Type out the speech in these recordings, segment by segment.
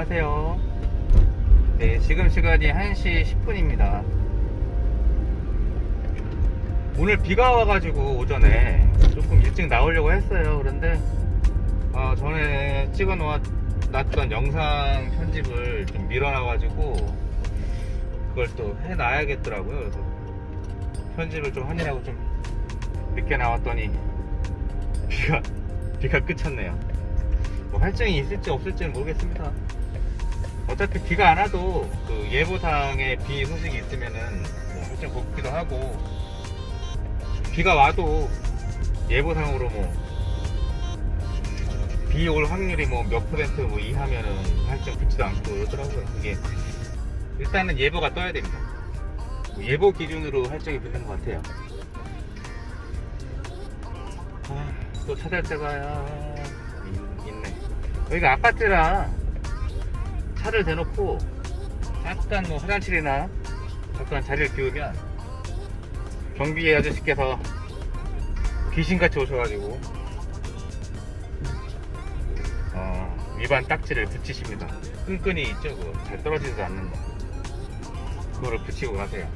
안녕하세요. 네, 지금 시간이 1시 10분입니다. 오늘 비가 와가지고 오전에 조금 일찍 나오려고 했어요. 그런데 어, 전에 찍어 놓았던 영상 편집을 좀 밀어놔가지고 그걸 또 해놔야겠더라고요. 그래서 편집을 좀 하느라고 좀 늦게 나왔더니 비가 비가 그쳤네요. 뭐 할증이 있을지 없을지는 모르겠습니다. 어차피 비가 안 와도 그 예보상에 비 소식이 있으면은 뭐 할증 복기도 하고 비가 와도 예보상으로 뭐 비 올 확률이 뭐 몇 퍼센트 뭐 이하면은 할증 붙지도 않고 그러더라고요. 이게 일단은 예보가 떠야 됩니다. 뭐 예보 기준으로 할증이 붙는 것 같아요. 아, 또 찾을 있- 있네. 여기가 아파트라 차를 대놓고 잠깐 뭐 화장실이나 잠깐 자리를 비우면 경비 아저씨께서 귀신같이 오셔가지고 어, 위반 딱지를 붙이십니다. 끈끈이 있죠, 그거 잘 떨어지지도 않는 거. 그거를 붙이고 가세요.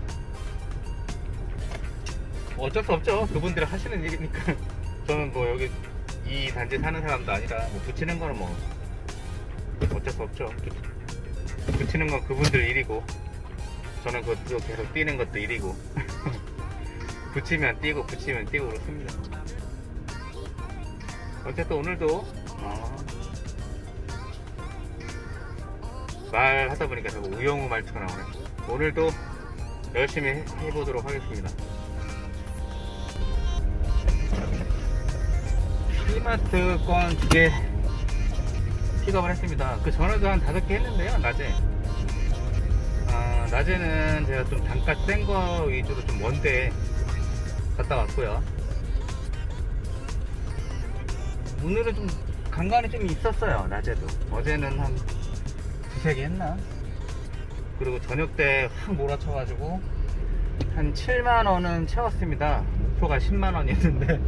뭐 어쩔 수 없죠. 그분들이 하시는 일이니까. 저는 뭐 여기 이 단지 사는 사람도 아니라 뭐 붙이는 거는 뭐 어쩔 수 없죠. 붙이는 건 그분들 일이고 저는 그것도 계속 뛰는 것도 일이고 붙이면 뛰고 붙이면 뛰고 그렇습니다. 어쨌든 오늘도 어, 말하다 보니까 자꾸 우영우 말투가 나오네. 오늘도 열심히 해- 해보도록 하겠습니다. 이마트 건두개 픽업을 했습니다. 그 전에도 한 다섯 개 했는데요, 낮에. 아, 낮에는 제가 좀 단가 센 거 위주로 좀 먼데 갔다 왔고요. 오늘은 좀 간간히 좀 있었어요, 낮에도. 어제는 한 두세 개 했나? 그리고 저녁 때 확 몰아쳐가지고 한 7만원은 채웠습니다. 목표가 10만원이었는데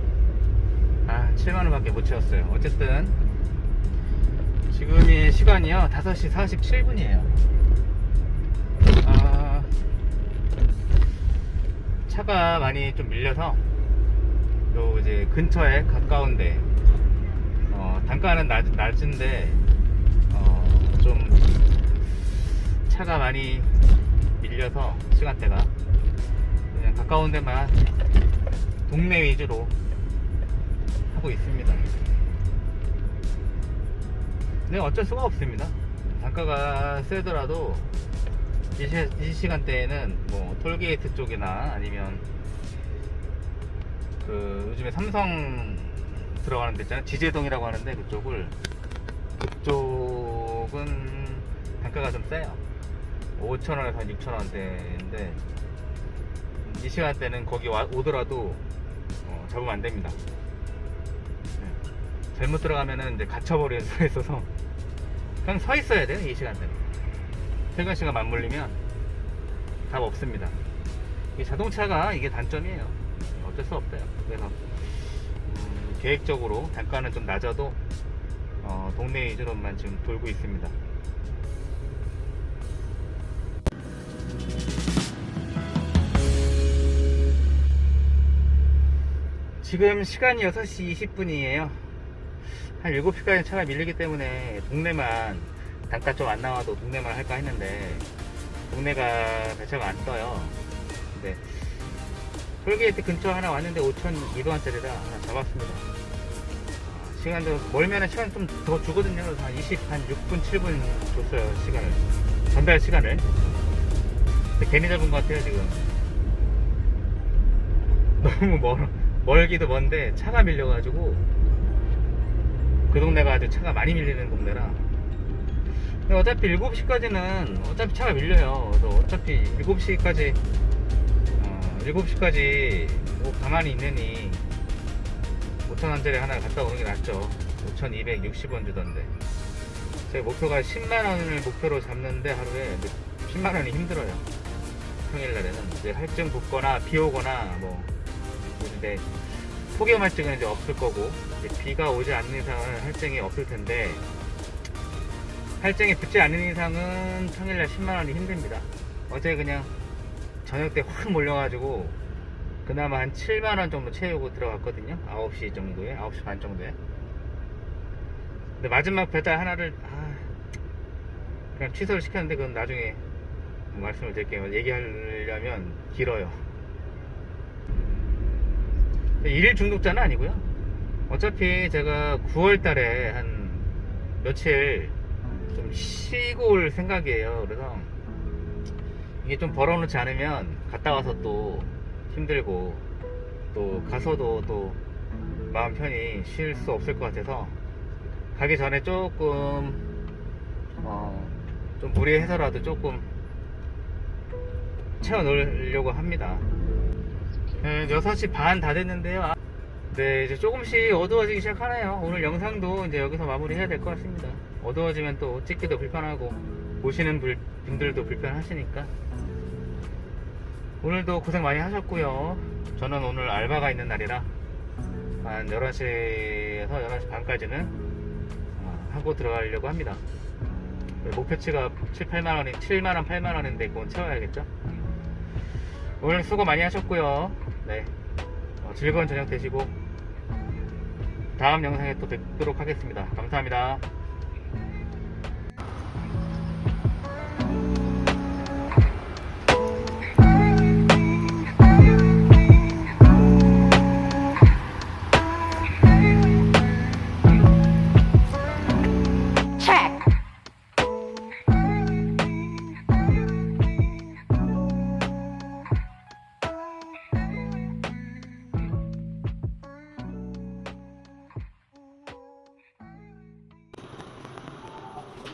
아 7만원밖에 못 채웠어요. 어쨌든 지금이 시간이요 5시 47분이에요. 아, 차가 많이 좀 밀려서 요 이제 근처에 가까운데 어, 단가는 낮, 낮은데 어, 좀 차가 많이 밀려서 시간대가 그냥 가까운 데만 동네 위주로 하고 있습니다. 근데 어쩔 수가 없습니다. 단가가 세더라도 이, 시, 이 시간대에는 뭐 톨게이트 쪽이나 아니면 그 요즘에 삼성 들어가는 데 있잖아요. 지제동이라고 하는데 그쪽을 그쪽은 단가가 좀 세요. 5천원에서 한 6천원대인데 이 시간대는 거기 와, 오더라도 어, 잡으면 안 됩니다. 네. 잘못 들어가면은 이제 갇혀버리는 수가 있어서 그냥 서 있어야 돼요 이 시간대는 퇴근 시간 맞물리면 답 없습니다. 이 자동차가 이게 단점이에요. 어쩔 수 없어요. 그래서 음, 계획적으로 단가는 좀 낮아도 어, 동네 위주로만 지금 돌고 있습니다. 지금 시간이 6시 20분이에요. 한 7시까지 차가 밀리기 때문에 동네만 단가 좀 안 나와도 동네만 할까 했는데 동네가 배차가 안 떠요. 근데 톨게이트 근처 하나 왔는데 5,200원짜리라 하나 잡았습니다. 아, 시간도 멀면은 시간 좀 더 주거든요. 한 20, 한 6분, 7분 줬어요. 시간을. 전달 시간을. 근데 괜히 잡은 것 같아요, 지금. 너무 멀어. 멀기도 먼데 차가 밀려가지고 그 동네가 아주 차가 많이 밀리는 동네라. 근데 어차피 7시까지는 어차피 차가 밀려요. 어차피 7시까지 어, 7시까지 뭐 가만히 있느니 5천원짜리 하나 갔다 오는 게 낫죠. 5,260원 주던데. 제 목표가 10만원을 목표로 잡는데 하루에 10만원이 힘들어요. 평일날에는. 이제 할증 붙거나 비 오거나 뭐 근데 폭염 할증은 이제 없을 거고 이제 비가 오지 않는 이상은 할증이 없을 텐데 할증이 붙지 않는 이상은 평일날 10만 원이 힘듭니다. 어제 그냥 저녁 때 확 몰려가지고 그나마 한 7만 원 정도 채우고 들어갔거든요. 9시 정도에, 9시 반 정도에. 근데 마지막 배달 하나를, 아, 그냥 취소를 시켰는데 그건 나중에 말씀을 드릴게요. 얘기하려면 길어요. 일일 중독자는 아니고요. 어차피 제가 9월 달에 한 며칠 좀 쉬고 올 생각이에요. 그래서 이게 좀 벌어놓지 않으면 갔다 와서 또 힘들고 또 가서도 또 마음 편히 쉴 수 없을 것 같아서 가기 전에 조금 어, 좀 무리해서라도 조금 채워 놓으려고 합니다. 네, 6시 반 다 됐는데요. 아, 네, 이제 조금씩 어두워지기 시작하네요. 오늘 영상도 이제 여기서 마무리 해야 될 것 같습니다. 어두워지면 또 찍기도 불편하고, 보시는 불- 분들도 불편하시니까. 오늘도 고생 많이 하셨고요. 저는 오늘 알바가 있는 날이라, 한 11시에서 11시 반까지는 어, 하고 들어가려고 합니다. 목표치가 7, 8만원이, 7만원, 8만원인데 그건 채워야겠죠? 오늘 수고 많이 하셨고요. 네. 어, 즐거운 저녁 되시고 다음 영상에 또 뵙도록 하겠습니다. 감사합니다.